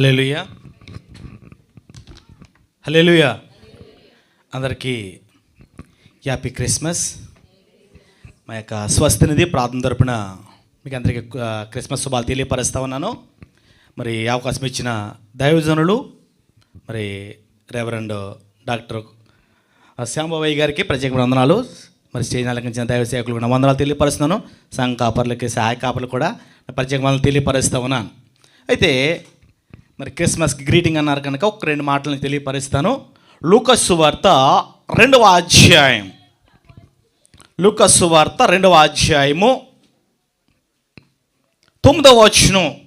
Hallelujah hallelujah అందరికీ happy Christmas. మా యొక్క స్వస్తినిధి ప్రార్థన తరపున మీకు అందరికీ క్రిస్మస్ శుభాలు తెలియపరుస్తా ఉన్నాను. మరి అవకాశం ఇచ్చిన దైవజనులు మరి రెవరెండ్ డాక్టర్ శ్యాంబాబయ్య గారికి ప్రత్యేక వందనాలు. మరి స్టేజ్ అలంకరించిన దైవ సేవకులు కూడా వందనాలు తెలియపరుస్తున్నాను. సంఘ కాపర్లకి సహాయ కాపర్లు కూడా ప్రత్యేక వందలు తెలియపరుస్తా ఉన్నాను. అయితే మరి క్రిస్మస్కి గ్రీటింగ్ అన్నారు కనుక ఒక రెండు మాటలను తెలియపరుస్తాను. లూకస్సు వార్త రెండవ అధ్యాయం. లూకస్సు వార్త రెండవ అధ్యాయము తొమ్మిదవ వచనం.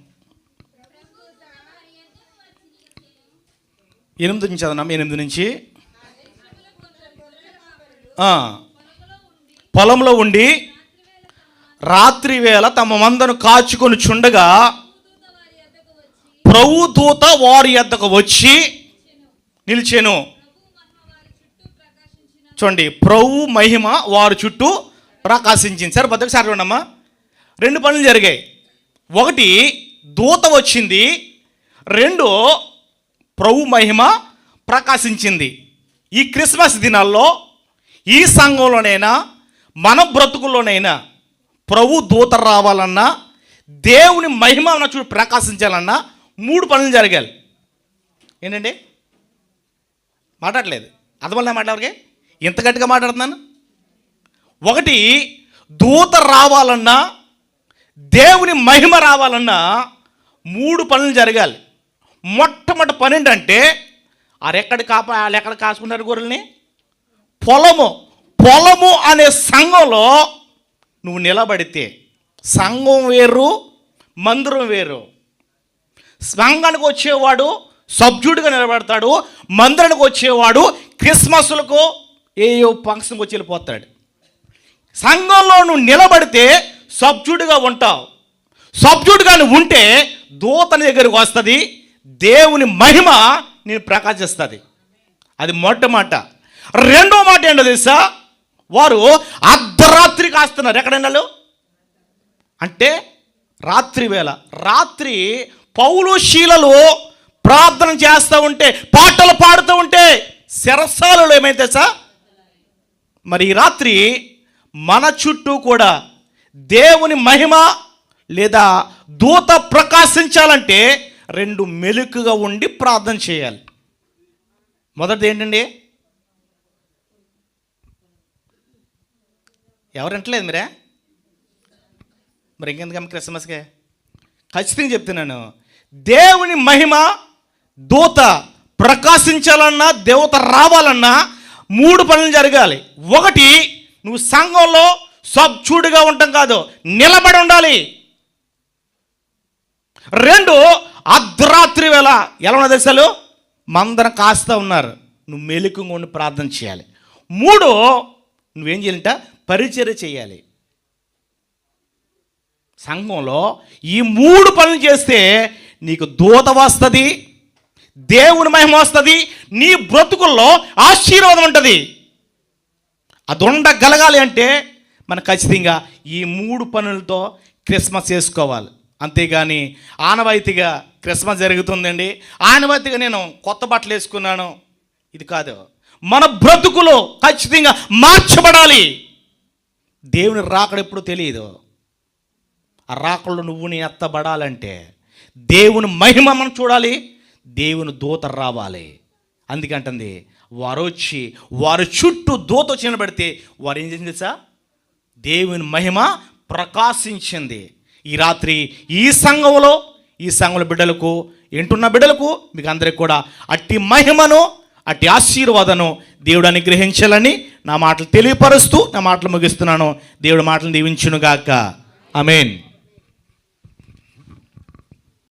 ఎనిమిది నుంచి చదవనాం ఎనిమిది నుంచి. పొలంలో ఉండి రాత్రి వేళ తమ మందను కాచుకొని చుండగా ప్రభు దూత వారి యొద్దకు వచ్చి నిలిచెను. చూడండి ప్రభు మహిమ వారి చుట్టూ ప్రకాశించింది. సరే బద్దకు సార్ చూడమ్మా రెండు పనులు జరిగాయి. ఒకటి దూత వచ్చింది. రెండు ప్రభు మహిమ ప్రకాశించింది. ఈ క్రిస్మస్ దినాల్లో ఈ సంఘంలోనైనా మన బ్రతుకుల్లోనైనా ప్రభు దూత రావాలన్నా దేవుని మహిమ మన చూడు ప్రకాశించాలన్నా మూడు పనులు జరగాలి. ఏంటండి? మాట్లాడలేదు. అర్థమల్లా మాట్లాడకే ఇంత గట్టిగా మాట్లాడుతున్నాను? ఒకటి దూత రావాలన్నా దేవుని మహిమ రావాలన్నా మూడు పనులు జరగాలి. మొట్టమొదటి పని ఏంటంటే ఆరెక్కడ కాప వాళ్ళు ఎక్కడ కాసుకున్నారు గొర్రెల్ని? పొలము. పొలము అనే సంఘంలో నువ్వు నిలబడితే సంఘం వేరు మందిరం వేరు. సంఘానికి వచ్చేవాడు సబ్జుడ్గా నిలబడతాడు మందిరానికి వచ్చేవాడు క్రిస్మస్లకు ఏయో ఫంక్షన్కి వచ్చి వెళ్ళిపోతాడు. సంఘంలో నువ్వు నిలబడితే సబ్జుడ్గా ఉంటావు. సబ్జుడ్గా నువ్వు ఉంటే దూతని దగ్గరికి వస్తుంది దేవుని మహిమ నేను ప్రకాశిస్తుంది. అది మొట్టమాట రెండో మాట ఏంటో తెలుసా? వారు అర్ధరాత్రి కాస్తున్నారు. ఎక్కడైనా అంటే రాత్రి వేళ. రాత్రి పౌలు శీలలు ప్రార్థన చేస్తూ ఉంటే పాటలు పాడుతూ ఉంటే శరసాలలో ఏమైతే సార్ మరి ఈ రాత్రి మన చుట్టూ కూడా దేవుని మహిమ లేదా దూత ప్రకాశించాలంటే రెండు మెలుకుగా ఉండి ప్రార్థన చేయాలి. మొదటిది ఏంటండి? ఎవరు అంటలేదు మీరే? మరి ఇంకెందుకమ్మ క్రిస్మస్కే? ఖచ్చితంగా చెప్తున్నాను. దేవుని మహిమ దూత ప్రకాశించాలన్నా దేవత రావాలన్నా మూడు పనులు జరగాలి. ఒకటి నువ్వు సంఘంలో సబ్చూడుగా ఉండటం కాదు నిలబడి ఉండాలి. రెండు అర్ధరాత్రి వేళ ఎలా ఉన్న దశలు మందరం కాస్తా ఉన్నారు. నువ్వు మెలుకుగా ఉండి ప్రార్థన చేయాలి. మూడు నువ్వేం చేయాలంట? పరిచర్య చేయాలి. సంఘంలో ఈ మూడు పనులు చేస్తే నీకు దూత వస్తుంది దేవుని మహిమ వస్తుంది నీ బ్రతుకుల్లో ఆశీర్వాదం ఉంటుంది. అది ఉండగలగాలి అంటే మనం ఖచ్చితంగా ఈ మూడు పనులతో క్రిస్మస్ చేసుకోవాలి. అంతేగాని ఆనవాయితీగా క్రిస్మస్ జరుగుతుందండి. ఆనవాయితీగా నేను కొత్త బట్టలు వేసుకున్నాను. ఇది కాదు. మన బ్రతుకులో ఖచ్చితంగా మార్చబడాలి. దేవుని రాకడెప్పుడు తెలియదు ఆ రాకళ్ళు నువ్వు నీ ఎత్తబడాలంటే దేవుని మహిమ మనం చూడాలి దేవుని దూత రావాలి. అందుకంటుంది వారు వచ్చి వారు చుట్టూ దూత వచ్చి నిలబడితే వారు ఏం చేసింది సార్ దేవుని మహిమ ప్రకాశించింది. ఈ రాత్రి ఈ సంఘంలో ఈ సంఘంలో బిడ్డలకు ఎంటున్న బిడ్డలకు మీకు అందరికి కూడా అట్టి మహిమను అట్టి ఆశీర్వాదను దేవుడు అనుగ్రహించాలని నా మాటలు తెలియపరుస్తూ నా మాటలు ముగిస్తున్నాను. దేవుడు మాటలు దీవించునుగాక. మీన్